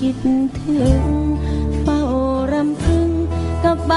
คิดถึงเฝ้ารำพึงกับใบ